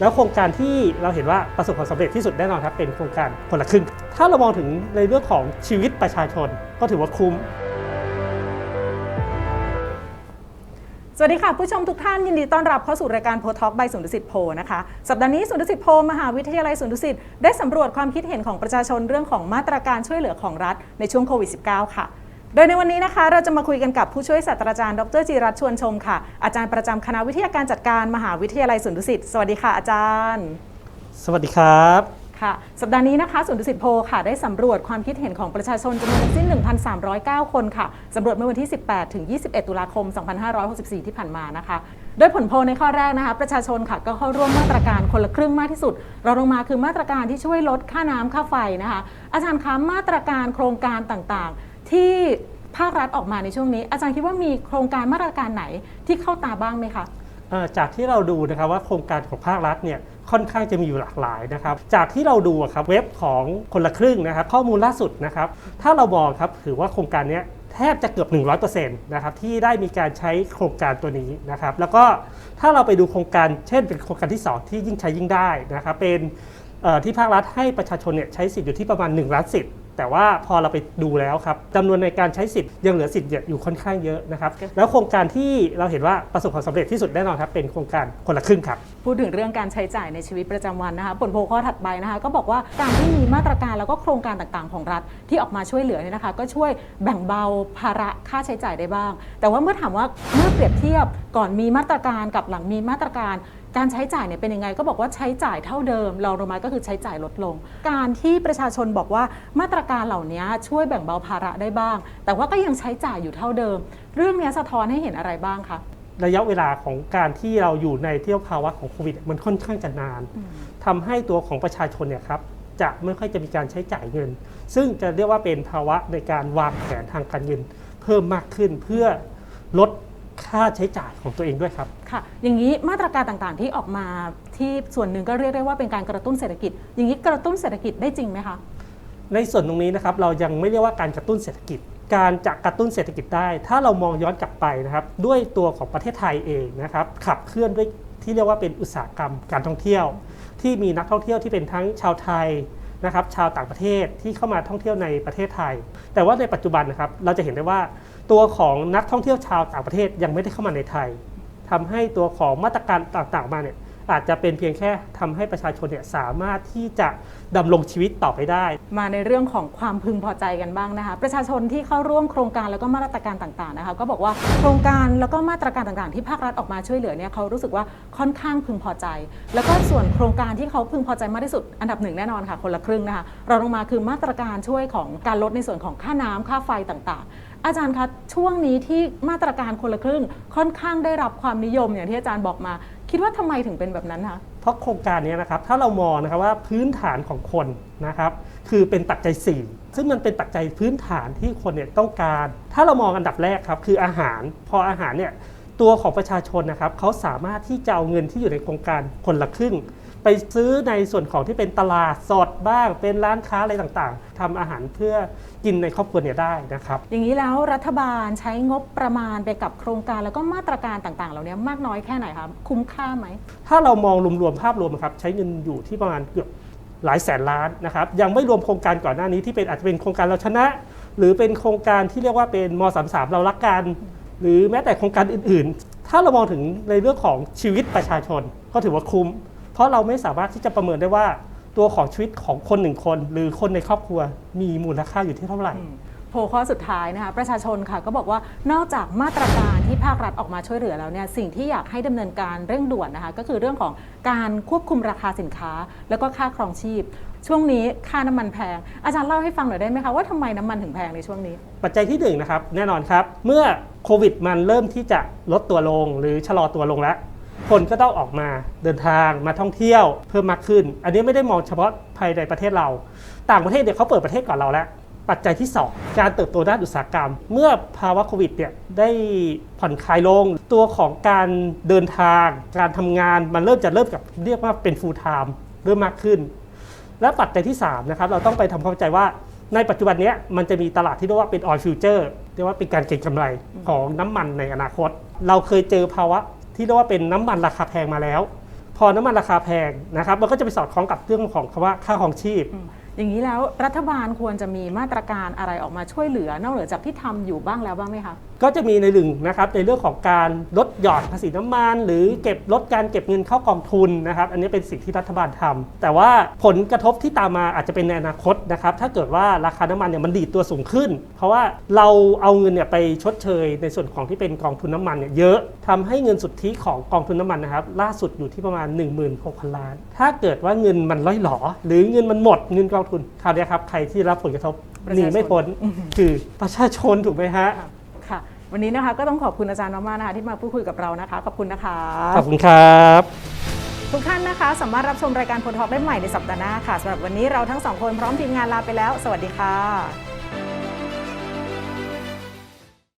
แล้วโครงการที่เราเห็นว่าประสบความสำเร็จที่สุดแน่นอนครับ เป็นโครงการคนละครึ่ง ถ้าเรามองถึงในเรื่องของชีวิตประชาชนก็ถือว่าคุ้ม สวัสดีค่ะ ผู้ชมทุกท่านยินดีต้อนรับเข้าสู่รายการโพทอกใบสุนทรสิทธิ์โพนะคะ สัปดาห์นี้สุนทรสิทธิ์โพมหาวิทยาลัยสุนทรสิทธิ์ได้สำรวจความคิดเห็นของประชาชนเรื่องของมาตรการช่วยเหลือของรัฐในช่วงโควิด -19 ค่ะ โดยในวันนี้นะคะเราจะมาคุยกันกับผู้ช่วยศาสตราจารย์ดรจิรัตน์ชวนชมค่ะ อาจารย์ประจำคณะวิทยาการจัดการมหาวิทยาลัยสุนทรสิทธิ์สวัสดีค่ะอาจารย์ สวัสดีครับค่ะสัปดาห์นี้นะคะศูนย์ดุสิตโพลค่ะได้สำรวจความคิดเห็นของประชาชนจำนวนทั้งสิ้น 1,309 คนค่ะสำรวจเมื่อวันที่ 18 ถึง 21 ตุลาคม 2564 ที่ผ่านมานะคะ โดยผลโพลในข้อแรกนะคะ ประชาชนค่ะก็เข้าร่วมมาตรการคนละครึ่งมากที่สุด เราลงมาคือมาตรการที่ช่วยลดค่าน้ำค่าไฟนะคะ อาจารย์คะมาตรการโครงการต่างๆ ที่ภาครัฐออกมาในช่วงนี้ อาจารย์คิดว่ามีโครงการมาตรการไหนที่เข้าตาบ้างไหมคะจากที่เราดูนะครับว่าโครงการของภาครัฐเนี่ยค่อนข้างจะมีอยู่หลากหลายนะครับ จากที่เราดูอะครับเว็บของคนละครึ่งนะครับ ข้อมูลล่าสุดนะครับ ถ้าเรามองครับถือว่าโครงการเนี้ยแทบจะเกือบ 100%นะครับที่ได้มีการใช้โครงการตัวนี้นะครับ แล้วก็ถ้าเราไปดูโครงการเช่นเป็นโครงการที่ 2 ที่ยิ่งใช้ยิ่งได้นะครับเป็นที่ภาครัฐให้ประชาชนเนี่ยใช้สิทธิ์อยู่ที่ประมาณ1ล้านสิทธิ์ แต่ว่าพอเราไปดูแล้วครับจำนวนในการใช้สิทธิ์ยังเหลือสิทธิ์อยู่ค่อนข้างเยอะนะครับแล้วโครงการที่เราเห็นว่าประสบความสำเร็จที่สุดแน่นอนครับเป็นโครงการคนละครึ่งครับพูดถึงเรื่องการใช้จ่ายในชีวิตประจำวันนะคะผลโพลข้อถัดไปนะคะก็บอกว่าการที่มีมาตรการแล้วก็โครงการต่างๆ ของรัฐที่ออกมาช่วยเหลือเนี่ยนะคะ ก็ช่วยแบ่งเบาภาระค่าใช้จ่ายได้บ้าง แต่ว่าเมื่อถามว่าเมื่อเปรียบเทียบก่อนมีมาตรการกับหลังมีมาตรการ การใช้จ่ายเนี่ยเป็นยังไงก็บอกว่าใช้จ่ายเท่าเดิมรองลงมาก็คือใช้จ่ายลดลง การที่ประชาชนบอกว่ามาตรการเหล่านี้ช่วยแบ่งเบาภาระได้บ้าง แต่ว่าก็ยังใช้จ่ายอยู่เท่าเดิม เรื่องนี้สะท้อนให้เห็นอะไรบ้างคะระยะเวลาของการที่เราอยู่ในเที่ยวภาวะของโควิดมันค่อนข้างจะนานทำให้ตัวของประชาชนเนี่ยครับจะไม่ค่อยจะมีการใช้จ่ายเงิน ซึ่งจะเรียกว่าเป็นภาวะในการวางแผนทางการเงินเพิ่มมากขึ้นเพื่อลด ค่าใช้จ่ายของตัวเองด้วยครับ ค่ะ อย่างนี้มาตรการต่างๆที่ออกมาที่ส่วนหนึ่งก็เรียกได้ว่าเป็นการกระตุ้นเศรษฐกิจ อย่างนี้กระตุ้นเศรษฐกิจได้จริงไหมคะ ในส่วนตรงนี้นะครับเรายังไม่เรียกว่าการกระตุ้นเศรษฐกิจ การจะกระตุ้นเศรษฐกิจได้ ถ้าเรามองย้อนกลับไปนะครับด้วยตัวของประเทศไทยเองนะครับขับเคลื่อนด้วยที่เรียกว่าเป็นอุตสาหกรรมการท่องเที่ยว ที่มีนักท่องเที่ยวที่เป็นทั้งชาวไทยนะครับชาวต่างประเทศที่เข้ามาท่องเที่ยวในประเทศไทย แต่ว่าในปัจจุบันนะครับเราจะเห็นได้ว่า ตัวของนักท่องเที่ยวชาวต่างประเทศยังไม่ได้เข้ามาในไทยทำให้ตัวของมาตรการต่างๆมาเนี่ยอาจจะเป็นเพียงแค่ทำให้ประชาชนเนี่ยสามารถที่จะดำรงชีวิตต่อไปได้ มาในเรื่องของความพึงพอใจกันบ้างนะคะ ประชาชนที่เข้าร่วมโครงการแล้วก็มาตรการต่างๆนะคะ ก็บอกว่าโครงการแล้วก็มาตรการต่างๆ ที่ภาครัฐออกมาช่วยเหลือเนี่ยเขารู้สึกว่าค่อนข้างพึงพอใจ แล้วก็ส่วนโครงการที่เขาพึงพอใจมากที่สุดอันดับหนึ่งแน่นอนค่ะ คนละครึ่งนะคะเราลงมาคือมาตรการช่วยของการลดในส่วนของค่าน้ำค่าไฟต่างๆ อาจารย์คะช่วงนี้ที่มาตรการคนละครึ่งค่อนข้างได้รับความนิยมอย่างที่อาจารย์บอกมา คิดว่าทำไมถึงเป็นแบบนั้นคะเพราะโครงการนี้นะครับถ้าเรามองนะครับว่าพื้นฐานของคนนะครับคือเป็นปัจจัย 4 ซึ่งมันเป็นปัจจัยพื้นฐานที่คนเนี่ยต้องการ ถ้าเรามองอันดับแรกครับคืออาหารพออาหารเนี่ยตัวของประชาชนนะครับเขาสามารถที่จะเอาเงินที่อยู่ในโครงการคนละครึ่ง ไปซื้อในส่วนของที่เป็นตลาดสดบ้าง เป็นร้านค้าอะไรต่างๆทำอาหารเพื่อกินในครอบครัวเนี่ยได้นะครับ อย่างนี้แล้วรัฐบาลใช้งบประมาณไปกับโครงการแล้วก็มาตรการต่างๆ เหล่านี้มากน้อยแค่ไหนคะคุ้มค่าไหม ถ้าเรามองรวมๆภาพรวมครับใช้เงินอยู่ที่ประมาณเกือบหลายแสนล้านนะครับยังไม่รวมโครงการก่อนหน้านี้ที่เป็นอาจจะเป็นโครงการเราชนะ หรือเป็นโครงการที่เรียกว่าเป็นม 33 เรารักกันหรือแม้แต่โครงการอื่น ๆ ถ้าเรามองถึงในเรื่องของชีวิตประชาชนก็ถือว่าคุ้ม เพราะเราไม่สามารถที่จะประเมินได้ว่า ตัวของชีวิตของคนหนึ่งคน หรือคนในครอบครัวมีมูลค่าอยู่ที่เท่าไหร่โพลข้อสุดท้ายนะคะประชาชนค่ะก็บอกว่านอกจากมาตรการที่ภาครัฐออกมาช่วยเหลือแล้วเนี่ยสิ่งที่อยากให้ดำเนินการเร่งด่วนนะคะก็คือเรื่องของการควบคุมราคาสินค้า แล้วก็ค่าครองชีพ ช่วงนี้ค่าน้ำมันแพง อาจารย์เล่าให้ฟังหน่อยได้ไหมคะว่าทำไมน้ำมันถึงแพงในช่วงนี้ ปัจจัยที่หนึ่งนะครับแน่นอนครับ เมื่อโควิดมันเริ่มที่จะลดตัวลงหรือชะลอตัวลงแล้ว คนก็ต้องออกมาเดินทางมาท่องเที่ยวเพิ่มมากขึ้น อันนี้ไม่ได้มองเฉพาะภายในประเทศเรา ต่างประเทศเนี่ยเขาเปิดประเทศก่อนเราแล้ว ปัจจัยที่ 2 การเติบโตด้านอุตสาหกรรม เมื่อภาวะโควิดเนี่ยได้ผ่อนคลายลงตัวของการเดินทาง การทำงานมันเริ่มจะเริ่มกับเรียกว่าเป็น full time เริ่มมากขึ้น และปัจจัยที่3นะครับเราต้องไปทำความเข้าใจว่าในปัจจุบันนี้มันจะมีตลาดที่เรียกว่าเป็น oil future เรียกว่าเป็นการเก็งกำไรของน้ำมันในอนาคต เราเคยเจอภาวะ ที่เรียกว่าเป็นน้ำมันราคาแพงมาแล้ว พอน้ำมันราคาแพงนะครับมันก็จะไปสอดคล้องกับเรื่องของคำว่าค่าของชีพ อย่างนี้แล้วรัฐบาลควรจะมีมาตรการอะไรออกมาช่วยเหลือนอกเหนือจากที่ทำอยู่บ้างแล้วบ้างไหมคะ ก็จะมีในหนึ่งนะครับในเรื่องของการลดหย่อนภาษีน้ำมัน หรือเก็บลดการเก็บเงินเข้ากองทุนนะครับ อันนี้เป็นสิ่งที่รัฐบาลทำแต่ว่าผลกระทบที่ตามมาอาจจะเป็นในอนาคตนะครับ ถ้าเกิดว่าราคาน้ำมันเนี่ยมันดีดตัวสูงขึ้น เพราะว่าเราเอาเงินเนี่ยไปชดเชยในส่วนของที่เป็นกองทุนน้ำมันเนี่ยเยอะทำให้เงินสุทธิของกองทุนน้ำมันนะครับ ล่าสุดอยู่ที่ประมาณ 16,000 ล้าน ถ้าเกิดว่าเงินมันล่อยหลอ หรือเงินมันหมดเงินกองทุนคราวเนี้ยครับใครที่รับผลกระทบประหนีชาชนไม่พ้นคือประชาชนถูกไหมฮะค่ะ วันนี้นะคะก็ต้องขอบคุณอาจารย์มากๆนะคะที่มาพูดคุยกับเรานะคะ ขอบคุณนะคะ ขอบคุณครับ ทุกท่านนะคะ สามารถรับชมรายการโพลทอกได้ใหม่ในสัปดาห์หน้าค่ะสำหรับวันนี้เราทั้งสองคนพร้อมทีมงานลาไปแล้ว สวัสดีค่ะ